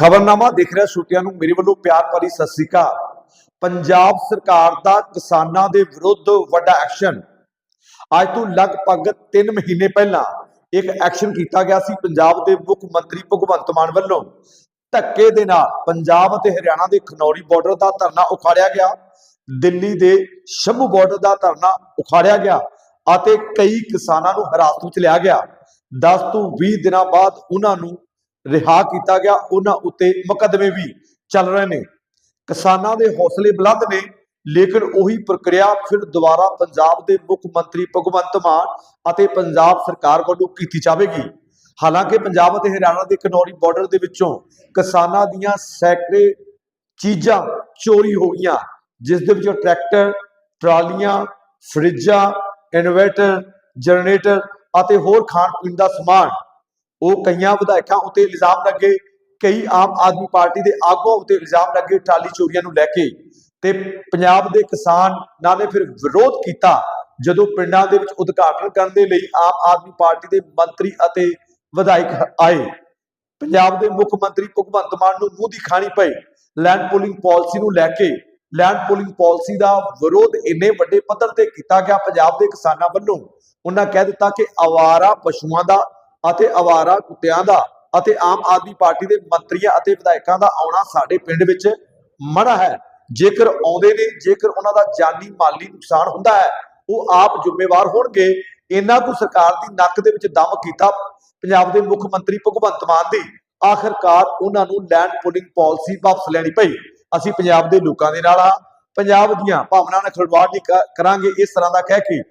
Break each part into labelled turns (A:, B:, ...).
A: ਖਬਰਨਾਮਾ ਦੇਖ ਰਿਹਾ ਛੋਟਿਆਂ ਨੂੰ। ਮੇਰੇ ਵੱਲੋਂ ਪਿਆਰ ਭਰੀ ਸਤਿ ਸ੍ਰੀ ਅਕਾਲ। ਪੰਜਾਬ ਸਰਕਾਰ ਦਾ ਕਿਸਾਨਾਂ ਦੇ ਵਿਰੁੱਧ ਵੱਡਾ ਐਕਸ਼ਨ। ਅੱਜ ਤੋਂ ਲਗਭਗ 3 ਮਹੀਨੇ ਪਹਿਲਾਂ ਇੱਕ ਐਕਸ਼ਨ ਕੀਤਾ ਗਿਆ ਸੀ ਪੰਜਾਬ ਦੇ ਮੁੱਖ ਮੰਤਰੀ ਭਗਵੰਤ ਮਾਨ ਵੱਲੋਂ। ਧੱਕੇ ਦੇ ਨਾਲ ਪੰਜਾਬ ਅਤੇ ਹਰਿਆਣਾ ਦੇ ਖਨੌਰੀ ਬਾਰਡਰ ਦਾ ਧਰਨਾ ਉਖਾੜਿਆ ਗਿਆ। ਦਿੱਲੀ ਦੇ ਸ਼ੰਭੂ ਬਾਰਡਰ ਦਾ ਧਰਨਾ ਉਖਾੜਿਆ ਗਿਆ ਅਤੇ ਕਈ ਕਿਸਾਨਾਂ ਨੂੰ ਹਿਰਾਸਤ ਵਿੱਚ ਲਿਆ ਗਿਆ। 10 ਤੋਂ 20 ਦਿਨਾਂ ਬਾਅਦ ਉਹਨਾਂ ਨੂੰ ਰਿਹਾ ਕੀਤਾ ਗਿਆ, ਉਹਨਾਂ ਉੱਤੇ ਮੁਕੱਦਮੇ ਵੀ ਚੱਲ ਰਹੇ ਨੇ। ਕਿਸਾਨਾਂ ਦੇ ਹੌਸਲੇ ਬੁਲੰਦ ਨੇ, ਲੇਕਿਨ ਉਹੀ ਪ੍ਰਕਿਰਿਆ ਫਿਰ ਦੁਬਾਰਾ ਪੰਜਾਬ ਦੇ ਮੁੱਖ ਮੰਤਰੀ ਭਗਵੰਤ ਮਾਨ ਅਤੇ ਪੰਜਾਬ ਸਰਕਾਰ ਵੱਲੋਂ ਕੀਤੀ ਜਾਵੇਗੀ। ਹਾਲਾਂਕਿ ਪੰਜਾਬ ਅਤੇ ਹਰਿਆਣਾ ਦੇ ਕਨੌਰੀ ਬਾਰਡਰ ਦੇ ਵਿੱਚੋਂ ਕਿਸਾਨਾਂ ਦੀਆਂ ਸੈਕੜੇ ਚੀਜ਼ਾਂ ਚੋਰੀ ਹੋ ਗਈਆਂ, ਜਿਸ ਦੇ ਵਿੱਚੋਂ ਟਰੈਕਟਰ, ਟਰਾਲੀਆਂ, ਫਰਿੱਜਾਂ, ਇਨਵਰਟਰ, ਜਨਰੇਟਰ ਅਤੇ ਹੋਰ ਖਾਣ ਪੀਣ ਦਾ ਸਮਾਨ ਉਹ ਕਈਆਂ ਵਿਧਾਇਕਾਂ ਉੱਤੇ ਇਲਜ਼ਾਮ ਲੱਗੇ, ਕਈ ਆਮ ਆਦਮੀ ਪਾਰਟੀ ਦੇ ਆਗੂਆਂ ਉੱਤੇ ਇਲਜ਼ਾਮ ਲੱਗੇ ਟਰਾਲੀ ਚੋਰੀਆਂ ਨੂੰ ਲੈ ਕੇ ਤੇ ਪੰਜਾਬ ਦੇ ਕਿਸਾਨਾਂ ਨੇ ਫਿਰ ਵਿਰੋਧ ਕੀਤਾ ਜਦੋਂ ਪਿੰਡਾਂ ਦੇ ਵਿੱਚ ਉਦਘਾਟਨ ਕਰਨ ਦੇ ਲਈ ਆਮ ਆਦਮੀ ਪਾਰਟੀ ਦੇ ਮੰਤਰੀ ਅਤੇ ਵਿਧਾਇਕ ਆਏ। ਪੰਜਾਬ ਦੇ ਮੁੱਖ ਮੰਤਰੀ ਭਗਵੰਤ ਮਾਨ ਨੂੰ ਮੂੰਹ ਦੀ ਖਾਣੀ ਪਈ। ਲੈਂਡ ਪੂਲਿੰਗ ਪਾਲਿਸੀ ਨੂੰ ਲੈ ਕੇ, ਲੈਂਡ ਪੂਲਿੰਗ ਪਾਲਿਸੀ ਦਾ ਵਿਰੋਧ ਇੰਨੇ ਵੱਡੇ ਪੱਧਰ ਤੇ ਕੀਤਾ ਗਿਆ ਪੰਜਾਬ ਦੇ ਕਿਸਾਨਾਂ ਵੱਲੋਂ। ਉਹਨਾਂ ਕਹਿ ਦਿੱਤਾ ਕਿ ਆਵਾਰਾ ਪਸ਼ੂਆਂ ਦਾ ਅਤੇ ਆਵਾਰਾ ਕੁੱਤਿਆਂ ਦਾ ਅਤੇ ਆਮ ਆਦਮੀ ਪਾਰਟੀ ਦੇ ਮੰਤਰੀਆਂ ਅਤੇ ਵਿਧਾਇਕਾਂ ਦਾ ਆਉਣਾ ਸਾਡੇ ਪਿੰਡ ਵਿੱਚ ਮਨਾ ਹੈ। ਜੇਕਰ ਆਉਂਦੇ ਨੇ ਜੇਕਰ ਉਹਨਾਂ ਦਾ ਜਾਨੀ ਮਾਲੀ ਨੁਕਸਾਨ ਹੁੰਦਾ ਹੈ, ਉਹ ਆਪ ਜ਼ਿੰਮੇਵਾਰ ਹੋਣਗੇ। ਇਹਨਾਂ ਕੁ ਸਰਕਾਰ ਦੀ ਨੱਕ ਦੇ ਵਿੱਚ ਦਮ ਕੀਤਾ ਪੰਜਾਬ ਦੇ ਮੁੱਖ ਮੰਤਰੀ ਭਗਵੰਤ ਮਾਨ ਦੀ। ਆਖਰਕਾਰ ਉਹਨਾਂ ਨੂੰ ਲੈਂਡ ਪੁਲਿੰਗ ਪਾਲਿਸੀ ਵਾਪਸ ਲੈਣੀ ਪਈ। ਅਸੀਂ ਪੰਜਾਬ ਦੇ ਲੋਕਾਂ ਦੇ ਨਾਲ ਆ ਪੰਜਾਬ ਦੀਆਂ ਭਾਵਨਾਵਾਂ ਨਾਲ ਖਿਲਵਾੜ ਨਹੀਂ ਕਰਾਂਗੇ। ਇਸ ਤਰ੍ਹਾਂ ਦਾ ਕਹਿ ਕੇ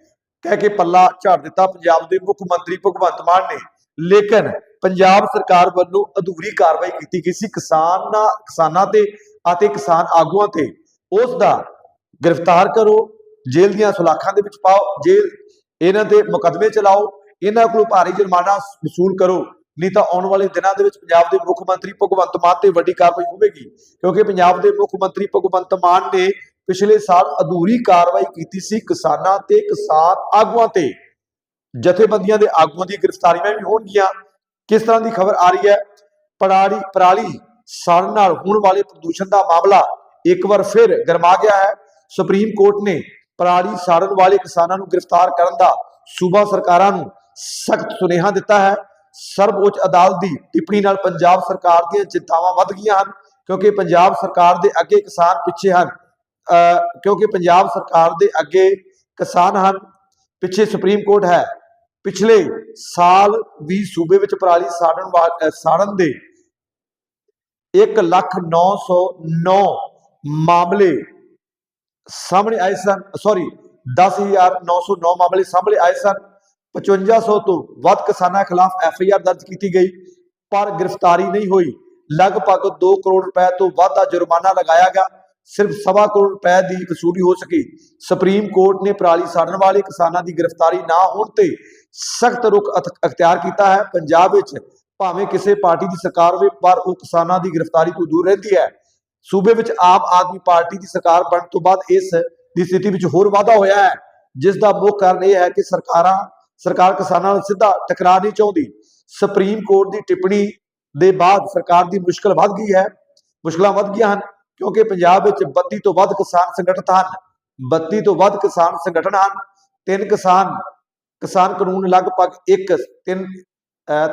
A: ਕਹਿ ਕੇ ਪੱਲਾ ਝਾੜ ਦਿੱਤਾ ਪੰਜਾਬ ਦੇ ਮੁੱਖ ਮੰਤਰੀ ਭਗਵੰਤ ਮਾਨ ਨੇ। ਲੇਕਿਨ ਪੰਜਾਬ ਸਰਕਾਰ ਵੱਲੋਂ ਅਧੂਰੀ ਕਾਰਵਾਈ ਕੀਤੀ ਗਈ ਸੀ ਕਿਸਾਨਾਂ ਕਿਸਾਨਾਂ ਤੇ ਅਤੇ ਕਿਸਾਨ ਆਗੂਆਂ ਤੇ। ਉਸ ਦਾ ਗ੍ਰਿਫਤਾਰ ਕਰੋ, ਜੇਲ੍ਹ ਦੀਆਂ ਸੁਲਾਖਾਂ ਦੇ ਵਿੱਚ ਪਾਓ, ਜੇਲ੍ਹ ਇਹਨਾਂ ਤੇ ਮੁਕੱਦਮੇ ਚਲਾਓ, ਇਹਨਾਂ ਕੋਲੋਂ ਭਾਰੀ ਜੁਰਮਾਨਾ ਵਸੂਲ ਕਰੋ। ਨਹੀਂ ਤਾਂ ਆਉਣ ਵਾਲੇ ਦਿਨਾਂ ਦੇ ਵਿੱਚ ਪੰਜਾਬ ਦੇ ਮੁੱਖ ਮੰਤਰੀ ਭਗਵੰਤ ਮਾਨ ਤੇ ਵੱਡੀ ਕਾਰਵਾਈ ਹੋਵੇਗੀ, ਕਿਉਂਕਿ ਪੰਜਾਬ ਦੇ ਮੁੱਖ ਮੰਤਰੀ ਭਗਵੰਤ ਮਾਨ ਨੇ ਪਿਛਲੇ ਸਾਲ ਅਧੂਰੀ ਕਾਰਵਾਈ ਕੀਤੀ ਸੀ ਕਿਸਾਨਾਂ ਤੇ ਕਿਸਾਨ ਆਗੂਆਂ ਤੇ। ਜਥੇਬੰਦੀਆਂ ਦੇ ਆਗੂਆਂ ਦੀ ਗ੍ਰਿਫਤਾਰੀਆਂ ਵੀ ਹੋਣਗੀਆਂ। ਕਿਸ ਤਰ੍ਹਾਂ ਦੀ ਖਬਰ ਆ ਰਹੀ ਹੈ? ਪਰਾਲੀ ਪਰਾਲੀ ਸਾੜਨ ਨਾਲ ਹੋਣ ਵਾਲੇ ਪ੍ਰਦੂਸ਼ਣ ਦਾ ਮਾਮਲਾ ਇੱਕ ਵਾਰ ਫਿਰ ਗਰਮਾ ਗਿਆ ਹੈ। ਸੁਪਰੀਮ ਕੋਰਟ ਨੇ ਪਰਾਲੀ ਸਾੜਨ ਵਾਲੇ ਕਿਸਾਨਾਂ ਨੂੰ ਗ੍ਰਿਫਤਾਰ ਕਰਨ ਦਾ ਸੂਬਾ ਸਰਕਾਰਾਂ ਨੂੰ ਸਖਤ ਸੁਨੇਹਾ ਦਿੱਤਾ ਹੈ। ਸਰਵਉੱਚ ਅਦਾਲਤ ਦੀ ਟਿੱਪਣੀ ਨਾਲ ਪੰਜਾਬ ਸਰਕਾਰ ਦੀਆਂ ਚਿੰਤਾਵਾਂ ਵੱਧ ਗਈਆਂ ਹਨ, ਕਿਉਂਕਿ ਪੰਜਾਬ ਸਰਕਾਰ ਦੇ ਅੱਗੇ ਕਿਸਾਨ ਪਿੱਛੇ ਹਨ। ਅਹ ਕਿਉਂਕਿ ਪੰਜਾਬ ਸਰਕਾਰ ਦੇ ਅੱਗੇ ਕਿਸਾਨ ਹਨ, ਪਿੱਛੇ ਸੁਪਰੀਮ ਕੋਰਟ ਹੈ। ਪਿਛਲੇ ਸਾਲ ਵੀ ਸੂਬੇ ਵਿੱਚ ਪਰਾਲੀ ਸਾੜਨ ਵਾ- ਅਹ ਸਾੜਨ ਦੇ 1909 ਮਾਮਲੇ ਸਾਹਮਣੇ ਆਏ ਸਨ ਸੌਰੀ 10909 ਮਾਮਲੇ ਸਾਹਮਣੇ ਆਏ ਸਨ 5500 ਤੋਂ ਵੱਧ ਕਿਸਾਨਾਂ ਖਿਲਾਫ ਐਫ ਆਈ ਆਰ ਦਰਜ ਕੀਤੀ ਗਈ, ਪਰ ਗ੍ਰਿਫਤਾਰੀ ਨਹੀਂ ਹੋਈ, ਲਗਭਗ 2 ਕਰੋੜ ਰੁਪਏ ਤੋਂ ਵੱਧ ਦਾ ਜੁਰਮਾਨਾ ਲਗਾਇਆ ਗਿਆ ਸਿਰਫ ਸਵਾ ਕਰੋੜ ਰੁਪਏ ਦੀ ਵਸੂਲੀ ਹੋ ਸਕੀ। ਸੁਪਰੀਮ ਕੋਰਟ ਨੇ ਪਰਾਲੀ ਸਾੜਨ ਵਾਲੇ ਕਿਸਾਨਾਂ ਦੀ ਗ੍ਰਿਫਤਾਰੀ ਨਾ ਹੋਣ ਤੇ ਸਖਤ ਰੁਖ ਅਖਤਿਆਰ ਕੀਤਾ ਹੈ। ਪੰਜਾਬ ਵਿੱਚ ਭਾਵੇਂ ਕਿਸੇ ਪਾਰਟੀ ਦੀ ਸਰਕਾਰ ਹੋਵੇ, ਪਰ ਉਹ ਕਿਸਾਨਾਂ ਦੀ ਗ੍ਰਿਫਤਾਰੀ ਤੋਂ ਦੂਰ ਰਹਿੰਦੀ ਹੈ। ਸੂਬੇ ਵਿੱਚ ਆਮ ਆਦਮੀ ਪਾਰਟੀ ਦੀ ਸਰਕਾਰ ਬਣਨ ਤੋਂ ਬਾਅਦ ਇਸ ਦੀ ਸਥਿਤੀ ਵਿੱਚ ਹੋਰ ਵਾਧਾ ਹੋਇਆ ਹੈ। ਜਿਸ ਦਾ ਮੁੱਖ ਕਾਰਨ ਇਹ ਹੈ ਕਿ ਸਰਕਾਰਾਂ, ਸਰਕਾਰ ਕਿਸਾਨਾਂ ਨਾਲ ਸਿੱਧਾ ਟਕਰਾਅ ਨਹੀਂ ਚਾਹੁੰਦੀ। ਸੁਪਰੀਮ ਕੋਰਟ ਦੀ ਟਿੱਪਣੀ ਦੇ ਬਾਅਦ ਸਰਕਾਰ ਦੀ ਮੁਸ਼ਕਲ ਵੱਧ ਗਈ ਹੈ। ਮੁਸ਼ਕਲਾਂ ਵੱਧ ਗਈਆਂ ਹਨ। ਕਿਉਂਕਿ ਪੰਜਾਬ ਵਿੱਚ 32 ਤੋਂ ਵੱਧ ਕਿਸਾਨ ਸੰਗਠਨ ਹਨ। 32 ਤੋਂ ਵੱਧ ਕਿਸਾਨ ਸੰਗਠਨ ਹਨ। ਤਿੰਨ ਕਿਸਾਨ ਕਿਸਾਨ ਕਾਨੂੰਨ ਲਗਭਗ ਇੱਕ, ਤਿੰਨ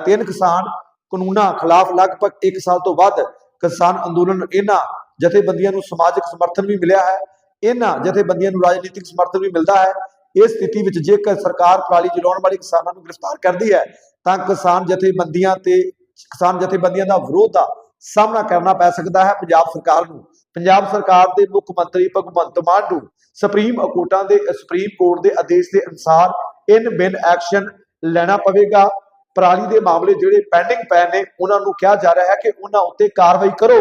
A: ਤਿੰਨ ਕਿਸਾਨ ਕਾਨੂੰਨਾਂ ਖਿਲਾਫ ਲਗਭਗ 1 ਸਾਲ ਤੋਂ ਵੱਧ ਕਿਸਾਨ ਅੰਦੋਲਨ ਇਹਨਾਂ ਜਥੇਬੰਦੀਆਂ ਨੂੰ ਸਮਾਜਿਕ ਸਮਰਥਨ ਵੀ ਮਿਲਿਆ ਹੈ। ਇਹਨਾਂ ਜਥੇਬੰਦੀਆਂ ਨੂੰ ਰਾਜਨੀਤਿਕ ਸਮਰਥਨ ਵੀ ਮਿਲਦਾ ਹੈ। ਇਸ ਸਥਿਤੀ ਵਿੱਚ ਜੇਕਰ ਸਰਕਾਰ ਪਰਾਲੀ ਜਲਾਉਣ ਵਾਲੇ ਕਿਸਾਨਾਂ ਨੂੰ ਗ੍ਰਿਫਤਾਰ ਕਰਦੀ ਹੈ, ਤਾਂ ਕਿਸਾਨ ਜਥੇਬੰਦੀਆਂ ਤੇ, ਕਿਸਾਨ ਜਥੇਬੰਦੀਆਂ ਦਾ ਵਿਰੋਧ ਦਾ ਸਾਹਮਣਾ ਕਰਨਾ ਪੈ ਸਕਦਾ ਹੈ ਪੰਜਾਬ ਸਰਕਾਰ ਨੂੰ। ਪੰਜਾਬ ਸਰਕਾਰ ਦੇ ਮੁੱਖ ਮੰਤਰੀ ਭਗਵੰਤ ਮਾਨ ਨੂੰ ਸੁਪਰੀਮ ਕੋਰਟਾਂ ਦੇ ਸੁਪਰੀਮ ਕੋਰਟ ਦੇ ਆਦੇਸ਼ ਦੇ ਅਨੁਸਾਰ ਇਨ ਬਿਨ ਐਕਸ਼ਨ ਲੈਣਾ ਪਵੇਗਾ। ਪਰਾਲੀ ਦੇ ਮਾਮਲੇ ਜਿਹੜੇ ਪੈਂਡਿੰਗ ਪਏ ਨੇ, ਉਹਨਾਂ ਨੂੰ ਕਿਹਾ ਜਾ ਰਿਹਾ ਹੈ ਕਿ ਉਹਨਾਂ ਉੱਤੇ ਕਾਰਵਾਈ ਕਰੋ,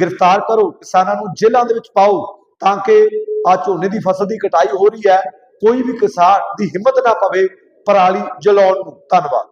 A: ਗ੍ਰਿਫਤਾਰ ਕਰੋ, ਕਿਸਾਨਾਂ ਨੂੰ ਜੇਲ੍ਹਾਂ ਦੇ ਵਿੱਚ ਪਾਓ ਤਾਂ ਕਿ ਆ ਝੋਨੇ ਦੀ ਫਸਲ ਦੀ ਕਟਾਈ ਹੋ ਰਹੀ ਹੈ। ਕੋਈ ਵੀ ਕਿਸਾਨ ਦੀ ਹਿੰਮਤ ਨਾ ਪਵੇ ਪਰਾਲੀ ਜਲਾਉਣ ਨੂੰ। ਧੰਨਵਾਦ।